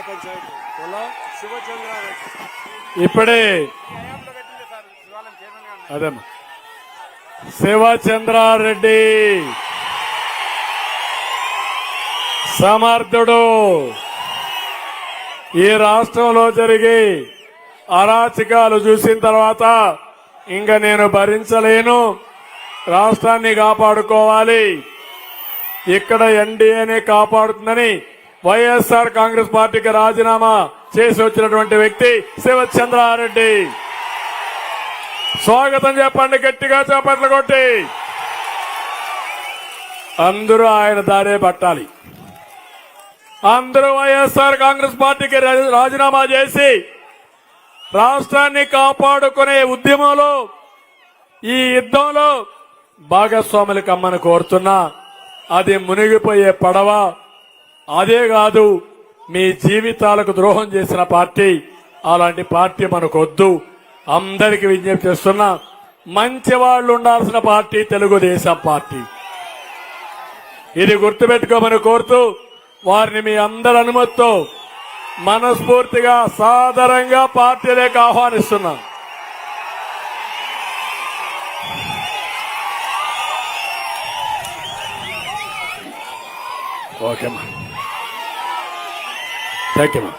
పంచాయతీ. ఇప్పుడే అదేమ్మా శివచంద్రారెడ్డి. సమర్థుడు. ఈ రాష్ట్రంలో జరిగి అరాచకాలు చూసిన తర్వాత ఇంకా నేను భరించలేను. రాష్ట్రాన్ని కాపాడుకోవాలి. ఇక్కడ ఎన్డీఏనే కాపాడుతుందని వైఎస్ఆర్ కాంగ్రెస్ పార్టీకి రాజీనామా చేసి వచ్చినటువంటి వ్యక్తి శివచంద్రారెడ్డి. స్వాగతం చెప్పండి గట్టిగా చేపట్లు కొట్టి. అందరూ ఆయన దారే పట్టాలి. అందరూ వైఎస్ఆర్ కాంగ్రెస్ పార్టీకి రాజీనామా చేసి రాష్ట్రాన్ని కాపాడుకునే ఉద్యమంలో ఈ యుద్ధంలో భాగస్వాములు కమ్మని కోరుతున్నా. అది మునిగిపోయే పడవ. అదే కాదు మీ జీవితాలకు ద్రోహం చేసిన పార్టీ అలాంటి పార్టీ మనకొద్దు. అందరికి విజ్ఞప్తి చేస్తున్నా మంచి వాళ్ళు ఉండాల్సిన పార్టీ తెలుగుదేశం పార్టీ. ఇది గుర్తుపెట్టుకోమని కోరుతూ వారిని మీ అందరి అనుమతితో మనస్ఫూర్తిగా సాదరంగా పార్టీలోకి ఆహ్వానిస్తున్నాం. ఓకేమ్మా தேங்க்யூ மேம்